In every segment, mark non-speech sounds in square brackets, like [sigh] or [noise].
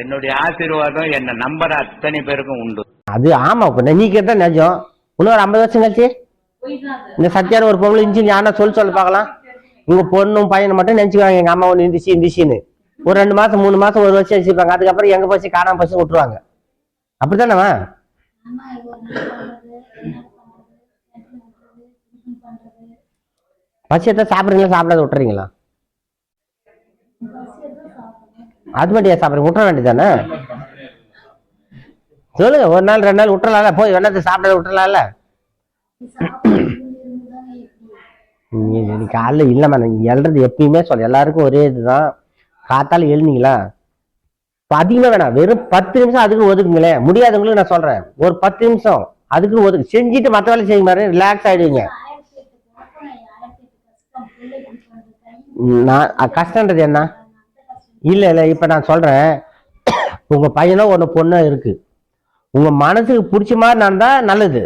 என்னுடைய ஆசீர்வாதம் என்ன நம்புற அத்தனை பேருக்கும் உண்டு. அது ஆமா இப்ப நீ கேட்டா நிஜம். இன்னும் ஒரு ஐம்பது வருஷம் கழிச்சு? இந்த சத்தியான ஒரு பொம்பளை இருந்துச்சு ஞானா சொல்லி சொல்ல பார்க்கலாம். உங்க பொண்ணும் பையனை மட்டும் நினைச்சுக்காங்க எங்க அம்மா ஒன்று இருந்துச்சு இருந்துச்சுன்னு ஒரு ரெண்டு மாசம் மூணு மாசம் ஒரு வருஷம் வச்சுப்பாங்க அதுக்கப்புறம் எங்க போச்சு? காணாம போச்சு விட்டுருவாங்க. அப்படித்தானவா அம்மா இவ்வளோ பசி எடுத்தா சாப்பிட்றீங்களா சாப்பிடாத விட்டுறீங்களா? அது மட்டும் ஏன் சாப்பிட்றீங்க விட்டுற வேண்டியதானே சொல்லுங்க ஒரு நாள் ரெண்டு நாள் விட்டுறலாம்ல போய் வெண்ணத்தை சாப்பிடாத விட்டுறலாம்ல நீ காலைல இல்லைம்மா நீ எழுறது எப்பயுமே சொல்ல. எல்லாருக்கும் ஒரே இதுதான். காத்தால எழுந்தீங்களா? இப்போ அதிகமாக வேணாம். வெறும் பத்து நிமிஷம் அதுக்கு ஒதுக்குங்களேன் முடியாதவங்களுக்கு நான் சொல்றேன். ஒரு பத்து நிமிஷம் அதுக்கு ஒதுக்கு. செஞ்சுட்டு மற்ற வேலை செய்ய மாதிரி ரிலாக்ஸ் ஆயிடுவீங்க. ஆயிரத்தி எட்டு குழப்பம் ஆயிரத்தி எட்டு கஷ்டம். பிள்ளை இப்படி பண்றது கை. நான் கஷ்டன்றது என்ன? இல்லை இல்லை இப்போ நான் சொல்கிறேன் உங்கள் பையனோ ஒன்று பொண்ணோ இருக்குது உங்கள் மனசுக்கு பிடிச்ச மாதிரி நடந்தால் நல்லது.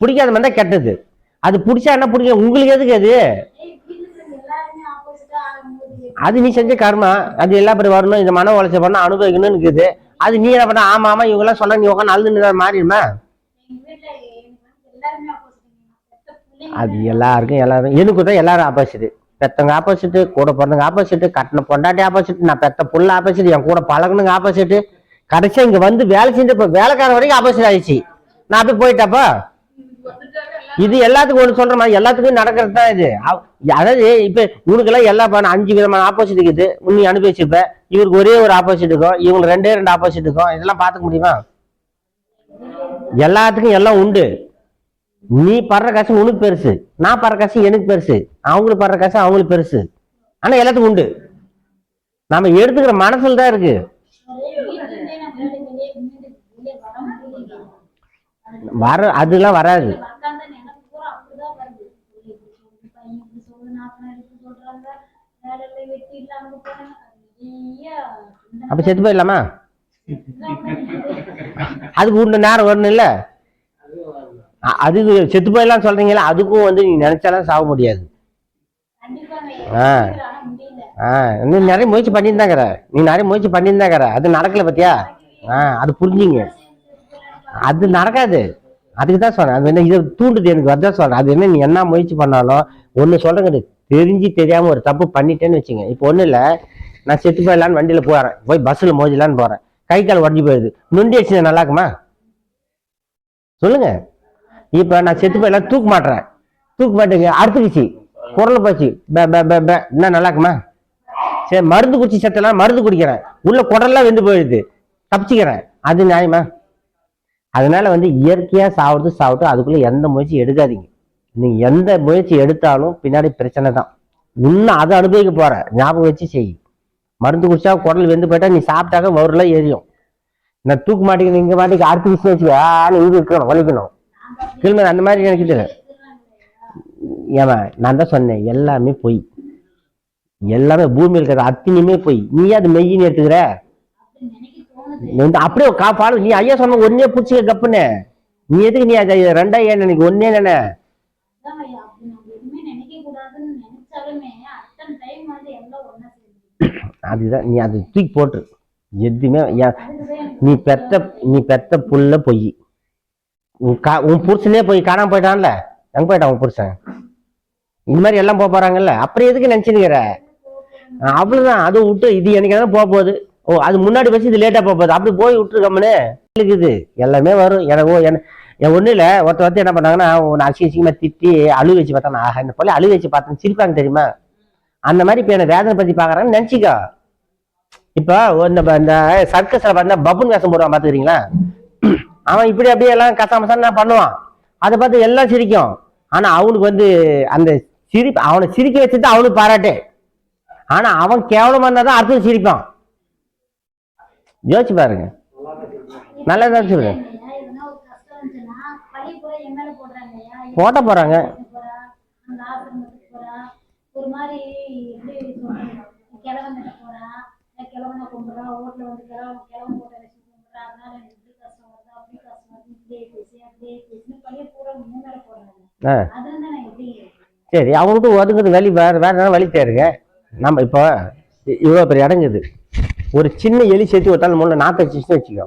பிடிக்காத மாதிரி தான் கெட்டது. அது பிடிச்சா என்ன பிடிக்கும்? உங்களுக்கு எதுக்கு அது? அது நீ செஞ்ச கர்மா. அது எல்லா பேரும் வரணும். இந்த மன உழைச்ச பண்ண அனுபவிக்கணும்னு இருக்குது. அது நீ என்ன பண்ண? ஆமா ஆமா இவங்கெல்லாம் சொன்னா நீ உட்காந்து அழுது மாறிடுமா அது எல்லாருக்கும் எல்லாரும் எனக்கு தான் எல்லாரும் ஆப்போசிட் பெத்தவங்க ஆப்போசிட்டு கூட பிறந்தவங்க ஆப்போசிட்டு கட்டின பொண்டாட்டி ஆப்போசிட் நான் பெத்த புள்ள ஆப்போசிட் என் கூட பழகுனுங்க ஆப்போசிட்டு கடைசியா இங்க வந்து வேலை செஞ்ச வேலைக்கார வேலைக்காரன் வரைக்கும் ஆப்போசிட் ஆயிடுச்சு. நான் அப்படி போயிட்டாப்பா இது எல்லாத்துக்கும் ஒன்று சொல்ற மாதிரி எல்லாத்துக்கும் நடக்கிறது தான் இது. அதாவது இப்ப இவனுக்கெல்லாம் எல்லா பண்ண அஞ்சு விதமான ஆப்போசிட் இருக்குது. நீ அனுபவிச்சிருப்ப இவருக்கு ஒரே ஒரு ஆப்போசிட் இருக்கும் இவங்களுக்கு ரெண்டே ரெண்டு ஆப்போசிட் இருக்கும். இதெல்லாம் பார்த்துக்க முடியுமா? எல்லாத்துக்கும் எல்லாம் உண்டு. நீ படுற கஷ்டம் உனக்கு பெருசு நான் படுற கஷ்டம் எனக்கு பெருசு அவங்களுக்கு படுற கஷ்டம் அவங்களுக்கு பெருசு. ஆனா எல்லாத்துக்கும் உண்டு. நாம எடுத்துக்கிற மனசுல தான் இருக்கு. வர அதெல்லாம் வராது. அப்ப செத்து போயிடலாமா. [laughs] அதுக்கு உண்டு நேரம் வரணும் இல்ல அ- அதுக்கு செத்து போயிடலாம் சொல்றீங்களா அதுக்கும் வந்து நீ நினைச்சாலும் சாக முடியாது. ஆ. ஆ நீ நிறைய முயற்சி பண்ணிட்டு தாங்கிற நீ நிறைய முயற்சி பண்ணிட்டு தாங்கிற அது நடக்கல பத்தியா? ஆ அது புரிஞ்சுங்க. அது நடக்காது. அதுக்கு தான் சொல்றேன் அது என்ன இதை தூண்டுது எனக்கு அதான் சொல்றேன். அது என்ன நீ என்ன முயற்சி பண்ணாலும் ஒன்று சொல்றேங்க தெரிஞ்சு தெரியாம ஒரு தப்பு பண்ணிட்டேன்னு வச்சுங்க. இப்போ ஒன்றும் இல்லை நான் செத்து போயிடலான்னு வண்டியில போறேன். போய் பஸ்ஸில் மோதிலான்னு போறேன். கை கால் உடஞ்சி போயிடுது. நொண்டி அடிச்சு நல்லா இருக்குமா சொல்லுங்க. இப்போ நான் செத்து போயிடலாம் தூக்க மாட்டுறேன். தூக்க மாட்டேங்க அறுத்துக்குச்சு குரல் போச்சு. என்ன நல்லா இருக்குமா? சரி மருந்து குடிச்சு செத்தலாம் மருந்து குடிக்கிறேன். உள்ள குடல்லாம் வெந்து போயிடுது. தப்பிச்சுக்கிறேன். அது நியாயமா? அதனால வந்து இயற்கையா சாப்பிட்டு சாப்பிட்டு அதுக்குள்ள எந்த முயற்சி எடுக்காதீங்க. நீ எந்த முயற்சி எடுத்தாலும் பின்னாடி பிரச்சனை தான். இன்னும் அதை அனுபவிக்க போற. ஞாபகம் வச்சு செய். மருந்து குடிச்சா குடல் வெந்து போயிட்டா நீ சாப்பிட்டாக்க வவுறுலாம் எரியும். நான் தூக்க மாட்டேங்குது இங்க மாட்டேங்க அடுத்த விஷயம் வச்சு ஆளு இது இருக்கணும் வலிக்கணும். கிளம்பி அந்த மாதிரி எனக்கு இது ஏமா நான் தான் சொன்னேன் எல்லாமே பொய். எல்லாமே பூமியில் இருக்கிற அத்தனையுமே பொய். நீ அது மெய்யின்னு எடுத்துக்கிற? அப்படியே காப்பாளு நீ ஐயா சொன்ன ஒன்னே பிடிச்சிக்க கப்புன்னு. நீ எதுக்கு நீ அதை ரெண்டா ஏன் நினைக்க ஒன்னே நினை அதுதான் நீ அது தூக்கி போட்டுரு. எதுவுமே நீ பெத்த நீ பெத்த புள்ள பொய். உன் கா உன் புருஷனே போய் காணாம போயிட்டான்ல. எங்க போயிட்டான் உன் புருஷன்? இந்த மாதிரி எல்லாம் போக போறாங்கல்ல. அப்புறம் எதுக்கு நினைச்சுனுங்கிற அவ்வளவுதான். அதை விட்டு இது எனக்கு போக போகுது. ஓ அது முன்னாடி வச்சு இது லேட்டா போக போகுது. அப்படி போய் விட்டுருக்கோம்னு இருக்குது. எல்லாமே வரும். எனக்கு என்ன என் ஒண்ணு இல்ல. ஒருத்த ஒருத்தர் என்ன பண்ணாங்கன்னா உன்னை அசிங்கமா திட்டி அழு வச்சு பார்த்தா ஆஹா இந்த போல அழு வச்சு பார்த்தேன் சிரிப்பாங்க தெரியுமா? அந்த மாதிரி இப்ப என்ன வேதனை பத்தி பாக்குறாங்கன்னு நினைச்சிக்கோ. இப்போ இந்த இந்த சர்க்கஸ்ல பார்த்தா பப்புன் வேஷம் போடுவான் பாத்துக்கிறீங்களா அவன் இப்படி அப்படியே எல்லாம் கசாமசான்னு பண்ணுவான். அதை பார்த்து எல்லாம் சிரிக்கும். ஆனால் அவனுக்கு வந்து அந்த சிரிப்பு அவனை சிரிக்க வச்சுட்டு அவனுக்கு பாராட்டு. ஆனால் அவன் கேவலமா இருந்தால் தான் அடுத்தது சிரிப்பான். யோசிச்சு பாருங்க. நல்லா தான் சொல்லுங்க போடுறாங்க போட்ட போறாங்க. போறா, ஒரு மாதிரி கிழவனை வந்து கிழவன் கிழவன் போட்ட வச்சு அதனால ஆ. சரி அவங்களுக்கு ஒதுங்குறது வழி வேற வேற ஏதாவது வழி தேருங்க நம்ம இப்போ இவ்வளோ பெரிய இடங்குது ஒரு சின்ன எலி செத்து ஒருத்தாலும் மூணு நாத்த வச்சுன்னு வச்சுக்கோ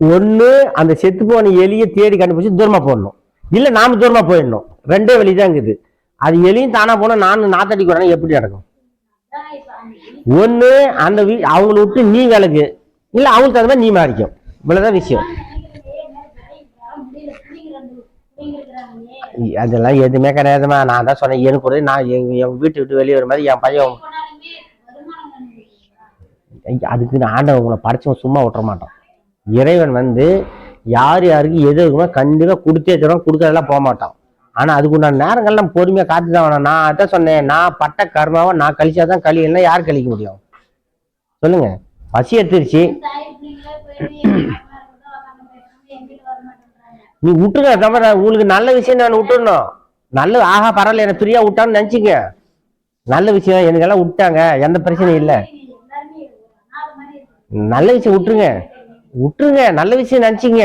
ஒண்ணு அந்த செத்து போன எலியை தேடி கண்டுபிடிச்சி தூரமா போடணும். இல்ல நாம தூரமா போயிடணும். ரெண்டே வழிதான் இருக்குது. அது எலியும் தானா போனா நானும் நாத்தடிக்கு வரணும் எப்படி நடக்கும்? ஒன்று அந்த ஒண்ணு அந்த வீ அவங்கள விட்டு நீ விலகு. இல்ல அவங்களுக்கு தகுந்த மாதிரி நீ மாறிக்கும் இவ்வளவுதான் விஷயம் நினைக்கிறதே என்ன வேலைக்கு வர முடியல பிள்ளைங்க ரெண்டு பிள்ளைங்க இருக்கிறாங்களே அதெல்லாம் எதுவுமே கிடையாதுமா நான் தான் சொன்னேன் எனக்கு ஒரு நான் என் வீட்டு விட்டு வெளியே வர மாதிரி என் பையன் அதுக்கு நான் ஆண்டவன் உங்களை படைச்சவன் சும்மா விட்டுற மாட்டான். இறைவன் வந்து யார் யாருக்கு எது இருக்குமோ கண்டிப்பாக கொடுத்தே தரும் கொடுக்கறதெல்லாம் போக மாட்டான். ஆனால் அதுக்குண்டான நம்ம பொறுமையாக காத்து தான் வேணும். நான் அதான் சொன்னேன் நான் பட்ட கர்மாவை நான் கழிச்சாதான் கழி இல்லைன்னா யார் கழிக்க முடியும்? சொல்லுங்க. பசி எடுத்துருச்சு. நீ விட்டுருங்க தவிர உங்களுக்கு நல்ல விஷயம் நான் விட்டுறணும். நல்ல ஆஹா பரவாயில்ல எனக்கு ஃப்ரீயா விட்டான்னு நினைச்சிங்க நல்ல விஷயம் எனக்கெல்லாம் விட்டாங்க எந்த பிரச்சனையும் இல்லை. நல்ல விஷயம் விட்டுருங்க. விட்டுருங்க நல்ல விஷயம் நினைச்சிங்க.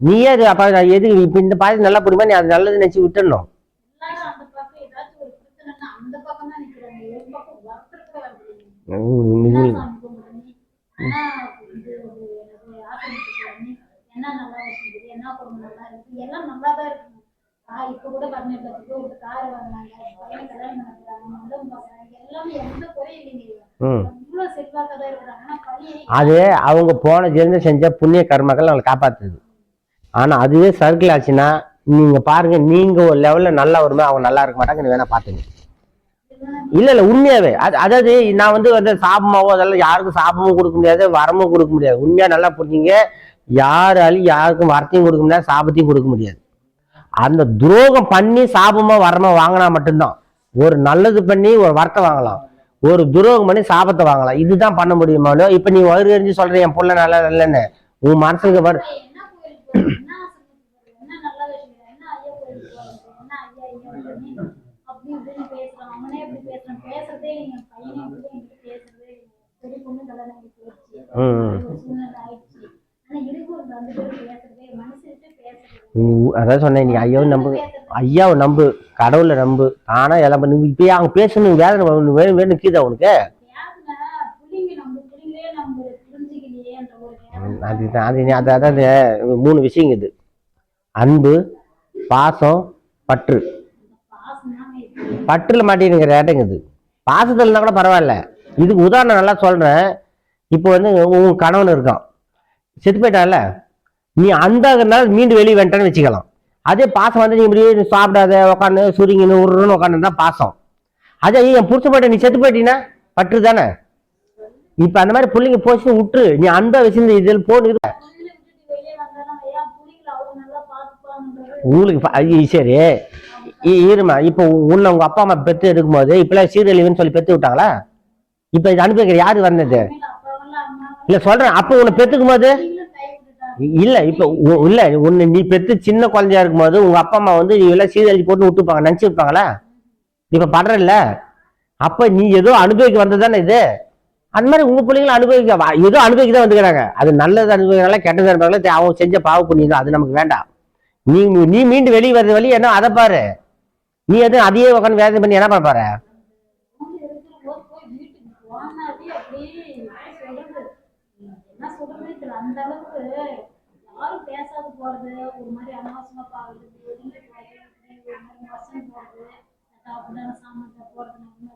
நீயே அது அப்ப எது இப்ப இந்த பாதி நல்லா புரியுமா நீ அது நல்லது நினைச்சு விட்டுடணும் எல்லாரும் என்ன நல்லா வச்சுக்குது என்ன குடும்பம் நல்லா இருக்கு? எல்லாம் நல்லா தான் இருக்குங்க ஆ இப்ப கூட பதினெட்டு லட்சத்துக்கு ஒரு கார் வாங்கினாங்க கல்யாணம் பண்ணுறாங்க மண்டபம் பார்க்குறாங்க எல்லாமே எந்த குறையும் இல்லைங்க இவ்வளோ தான் இருக்கிறாங்க. அது அவங்க போன ஜென்மம் செஞ்ச புண்ணிய கர்மங்கள் அவங்களை காப்பாத்துது. ஆனா அதுவே சர்க்கிள் ஆச்சுன்னா நீங்க பாருங்க நீங்க ஒரு லெவல்ல நல்லா வருமே அவங்க நல்லா இருக்க மாட்டாங்க நீ வேணா பாத்துங்க இல்ல இல்ல உண்மையாவே. அது அதாவது நான் வந்து வந்து சாபமாவோ அதெல்லாம் யாருக்கும் சாபமும் கொடுக்க முடியாது வரமும் கொடுக்க முடியாது. உண்மையா நல்லா புரிஞ்சுங்க. யாராலையும் யாருக்கும் வரத்தையும் கொடுக்க முடியாது சாபத்தையும் கொடுக்க முடியாது. அந்த துரோகம் பண்ணி சாபமாக வரமாக வாங்கினா மட்டும்தான். ஒரு நல்லது பண்ணி ஒரு வரத்தை வாங்கலாம். ஒரு துரோகம் பண்ணி சாபத்தை வாங்கலாம். இதுதான் பண்ண முடியுமாலோ இப்போ நீ வயிறு எரிஞ்சு சொல்கிற என் பிள்ளை நல்லா இல்லைன்னு? உன் மனசுக்கு வரு பேசுறதே அதான் சொன்னேன் நீ ஐயாவை நம்பு. ஐயாவை நம்பு கடவுளை நம்பு. ஆனா எல்லாம் பண்ணி இப்பயே அவங்க பேசணும் வரும், வேணும் வேணும் கீதா உனக்கு. அதுதான் அது அது அதான் மூணு விஷயம் இது. அன்பு பாசம் பற்று. பற்றுல மாட்டினுங்கிற இடங்குது பாசத்துல இருந்தா கூட பரவாயில்ல. இதுக்கு உதாரணம் நல்லா சொல்றேன். இப்போ வந்து உன் கணவன் இருக்கான். செத்து போயிட்டான்ல நீ அந்த நாள் மீண்டு வெளியே வந்துட்டேன்னு வச்சுக்கலாம். அதே பாசம் வந்து நீ இப்படி சாப்பிடாத உட்காந்து சுருங்கின்னு உருன்னு உட்காந்து பாசம். அதே என் புடிச்ச போயிட்ட நீ செத்து போயிட்டீங்கன்னா பற்று தானே? இப்ப அந்த மாதிரி பிள்ளைங்க போச்சு விட்டுரு நீ அந்த விஷயம் இதில் போன் ஐயா உங்களுக்கு சரி. இருமா. இப்போ உன்னை உங்க அப்பா அம்மா பெத்து எடுக்கும்போது இப்பெல்லாம் சீரழிவுன்னு சொல்லி பெத்து விட்டாங்களா? இப்ப இது அனுப்பி யாரு வந்தது? இல்லை சொல்கிறேன் அப்போ உன்னை பெற்றுக்கும் போது இல்லை இப்போ இல்லை. உன்னை நீ பெற்று சின்ன குழந்தையா இருக்கும்போது உங்கள் அப்பா அம்மா வந்து நீ எல்லாம் சீரழிச்சு போட்டு விட்டுப்பாங்க நினச்சிருப்பாங்களா இருப்பாங்களா? இப்ப படுறல்ல அப்போ நீ ஏதோ அனுபவிக்க வந்தது தானே இது? அந்த மாதிரி உங்கள் பிள்ளைங்களும் அனுபவிக்க ஏதோ அனுபவிக்க தான் வந்துக்கிறாங்க அது நல்லது அனுபவிக்கிறாங்களா கெட்டது அனுபவிக்கலாம் அவங்க செஞ்ச பாவ புண்ணியம் தான் அது நமக்கு வேண்டாம். நீ நீ மீண்டும் வெளியே வர்றது வழி என்ன? அதை பாரு. நீ எதுவும் அதையே உட்காந்து வேதனை பண்ணி என்ன பண்ண பாரு அவங்க இருக்கிற போது போய் வீட்டுக்கு போனாலே அப்படியே என்ன சொல்றது என்ன சொல்றது தெரியல அந்த அளவுக்கு யாரும் பேசாத போறது ஒரு மாதிரி அனாவசியமா பாக்குறது ஒதுங்கி போறது ஒரு மாதிரி வசனம் போறது அப்படின்னா சாமான் போறது நம்ம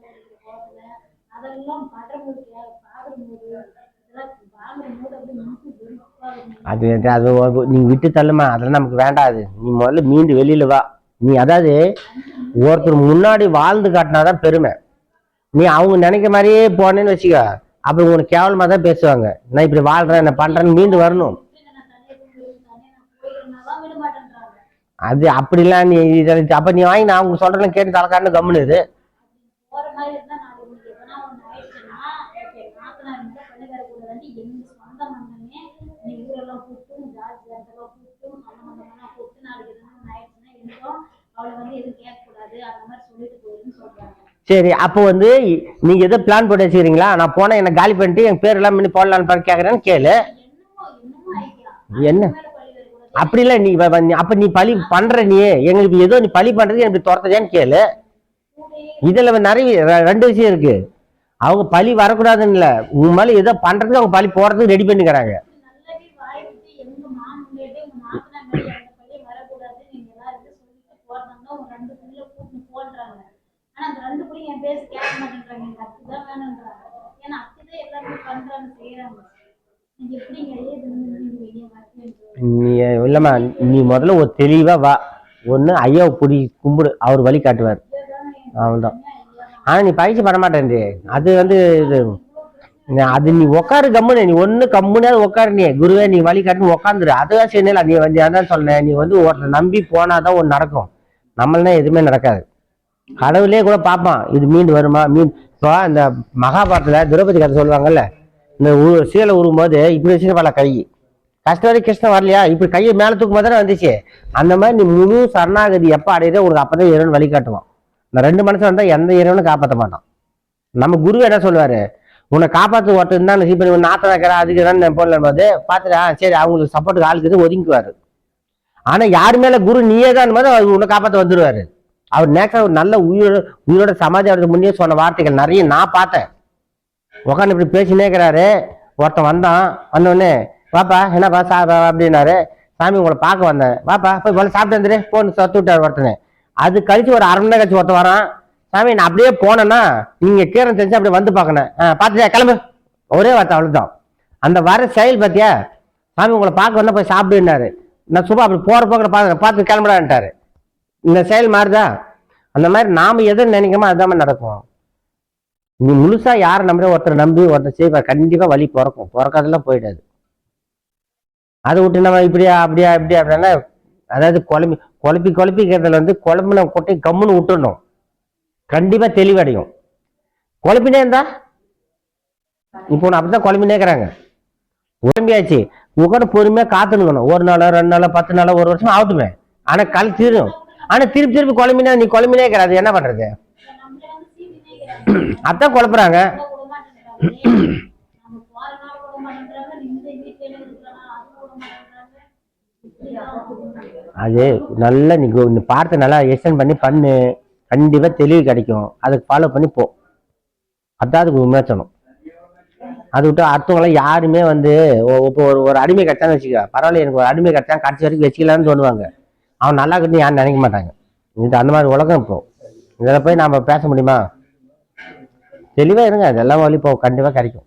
போறதுல அதெல்லாம் படுறது பாக்கும்போது அது அது- அது நீ விட்டு தள்ளுமா? அதெல்லாம் நமக்கு வேண்டாது நீ முதல்ல மீண்டு வெளியில வா. நீ அதாவது ஒருத்தர் முன்னாடி வாழ்ந்து காட்டினாதான் பெருமை. நீ அவங்க நினைக்கிற மாதிரியே போனேன்னு வச்சுக்க. அப்புறம் உனக்கு கேவலமாக தான் பேசுவாங்க. நான் இப்படி வாழ்கிறேன் என்ன பண்ணுறேன்னு மீண்டு வரணும். அது அப்படிலாம் நீ இதை- அப்ப நீ வாங்கி நான் அவங்க சொல்றேன் கேட்டு தலைக்காண்டு கம்முனு உங்களுக்கு சொல்றாங்க. சரி அப்போ வந்து நீங்க எதோ பிளான் போட்டு வச்சுக்கிறீங்களா? நான் போனேன் என்ன காலி பண்ணிட்டு என் பேர் எல்லாம் பண்ணி போடலான்னு பாரு கேக்குறேன்னு கேளு. என்ன? மேல அப்படி இல்ல நீ அப்ப நீ பழி பண்ற நீ எங்களுக்கு ஏதோ நீ பழி பண்றது எனக்கு துரத்ததான்னு கேளு. இதுல நிறைய ரெண்டு விஷயம் இருக்கு. அவங்க பழி வரக்கூடாதுன்னு இல்லை. உங்க மேல ஏதோ பண்றதுக்கு அவங்க பழி போறதுக்கு ரெடி பண்ணிக்கிறாங்க. என் பேச கேட்க மாட்டேங்கிறாங்க. எனக்கு அத்துதான் வேணும்ன்றாங்க. ஏன்னா அத்துதான் எல்லாருமே பண்றாங்க செய்யறாங்க. நீ இல்லைம்மா நீ முதல்ல ஒரு தெளிவா வா. ஒன்று ஐயாவை பிடி கும்பிடு. அவர் வழி காட்டுவார். அவன்தான் ஆனால் நீ பயிற்சி பண்ண மாட்டேன் அது வந்து இது அது நீ உட்காரு கம்முன்னு நீ ஒன்று கம்முனாவது உட்காரு நீ. குருவே நீ வழி காட்டுன்னு உட்காந்துரு அதுதான் செய்யல நீ வந்து அதான் சொன்னேன். நீ வந்து ஒருத்தரை நம்பி போனாதான் ஒன்று நடக்கும். நம்மளா எதுவுமே நடக்காது. கடவுளே கூட பார்ப்பான். இது மீண்டு வருமா? மீன் இப்போ இந்த மகாபாரத்தில் திரௌபதி கதை சொல்லுவாங்கல்ல. இந்த உ- சீலை உருவும் போது இப்படி வச்சுருப்பாள கை. கஷ்டம் வரை கிருஷ்ணன் வரலையா? இப்படி கையை மேலே தூக்கும் போது தானே வந்துச்சு. அந்த மாதிரி நீ முழு சரணாகதி எப்போ அடையுதோ உனக்கு அப்போ தான் இறைவன் வழி காட்டுவான். இந்த ரெண்டு மனுஷன் வந்தால் எந்த இறைவனும் காப்பாற்ற மாட்டான். நம்ம குரு என்ன சொல்லுவார்? உன்னை காப்பாற்று ஓட்டம் தான் இப்போ நீ நாத்த வைக்கிறா அதுக்கு தான் போடல போது பார்த்துட்டா சரி அவங்களுக்கு சப்போர்ட்டுக்கு ஆளுக்கு ஒதுங்கிக்குவார். ஆனால் யார் மேலே குரு நீயே தான் போது அவர் உன்னை காப்பாற்ற வந்துடுவார் அவர் நேக்க ஒரு நல்ல உயிரோட உயிரோட சமாதி அவருக்கு முன்னே சொன்ன வார்த்தைகள் நிறைய நான் பார்த்தேன். உட்காந்து இப்படி பேசினே இருக்கிறாரு. ஒருத்தன் வந்தான். வந்தோடனே வாப்பா என்னப்பா சா அப்படின்னாரு. சாமி உங்களை பார்க்க வந்தேன். வாப்பா போய் போல சாப்பிட்டு வந்துரு. போன்னு சத்து விட்டார் ஒருத்தனே. அது கழிச்சு ஒரு அரை மணி நேரம் கழிச்சு ஒருத்தன் வரான். சாமி நான் அப்படியே போனேன்னா நீங்கள் கீரை தெரிஞ்சு அப்படியே வந்து பார்க்கணும். ஆ பார்த்துட்டியா? கிளம்பு. ஒரே வார்த்தை அவ்வளோதான் அந்த வர செயல் பார்த்தியா சாமி உங்களை பார்க்க வந்தால் போய் சாப்பிடுனாரு நான் சும்மா அப்படி போகிற போக்கிற பார்த்து பார்த்து கிளம்புடான்ட்டாரு. இந்த செயல் மாறுதா? அந்த மாதிரி நாம் எதை நினைக்கமோ அதுதான் நடக்கும். நீ முழுசா யாரை நம்புற ஒருத்தரை நம்பி ஒருத்தர் செய்வார் கண்டிப்பா வழி பிறக்கும். பிறக்காதெல்லாம் போயிடாது. அதை விட்டு நம்ம இப்படியா அப்படியா இப்படியா அப்படின்னா அதாவது குழம்பி குழப்பி குழப்பிக்கிறதுல வந்து குழம்புல கொட்டை கம்முன்னு விட்டுடணும் கண்டிப்பா தெளிவடையும். குழப்பினே இருந்தா? இப்போ அப்படி அப்படிதான் குழம்பினே இருக்கிறாங்க. உடம்பியாச்சு உட்காந்து பொறுமையா காத்துனுக்கணும் ஒரு நாளோ ரெண்டு நாளோ பத்து நாளோ ஒரு வருஷம் ஆகட்டுமே. ஆனா கல் தீரும் ஆனா திருப்பி திருப்பி குழம்பினா நீ குழம்பினே இருக்கிற அது என்ன பண்றது? [clears throat] அதான் குழப்புறாங்க. அது நல்லா நீ இந்த பார்த்து நல்லா எக்ஸ்டன் பண்ணி பண்ணு. கண்டிப்பாக தெளிவு கிடைக்கும். அதுக்கு ஃபாலோ பண்ணி போ. அதான் அதுக்கு விமர்சனம். அது விட்டு அடுத்தவங்களாம் யாருமே வந்து இப்போ ஒரு ஒரு அடிமை கிடைச்சான்னு வச்சுக்க பரவாயில்ல எனக்கு ஒரு அடிமை கிடைச்சா கடைசி வரைக்கும் வச்சுக்கலாம்னு தோணுவாங்க அவன் நல்லா இருக்குன்னு யாரும் நினைக்க மாட்டாங்க. இது அந்த மாதிரி உலகம் இப்போ. இதில் போய் நாம் பேச முடியுமா? தெளிவா இருங்க. அதெல்லாம் வழி போ கண்டிப்பா கிடைக்கும்.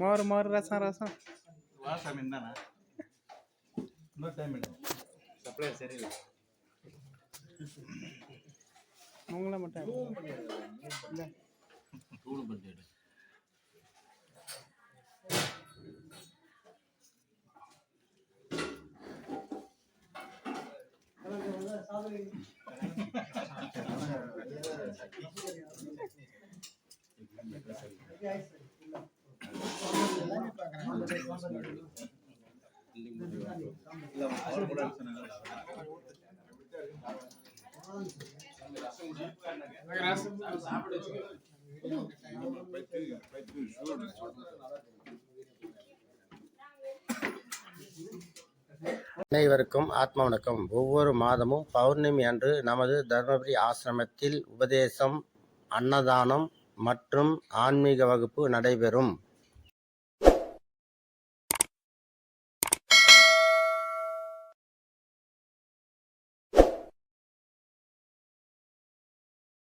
மோர் மோர் ரசம் ரசம். வாசம் என்னன்னா இன்னொரு டைம் சப்ளை சரியில்லை. உங்களை மட்டும் தூள் பண்ணிட்டு அனைவருக்கும் ஆத்ம வணக்கம். ஒவ்வொரு மாதமும் பௌர்ணமி அன்று நமது தர்மபுரி ஆசிரமத்தில் உபதேசம் அன்னதானம் மற்றும் ஆன்மீக வகுப்பு நடைபெறும்.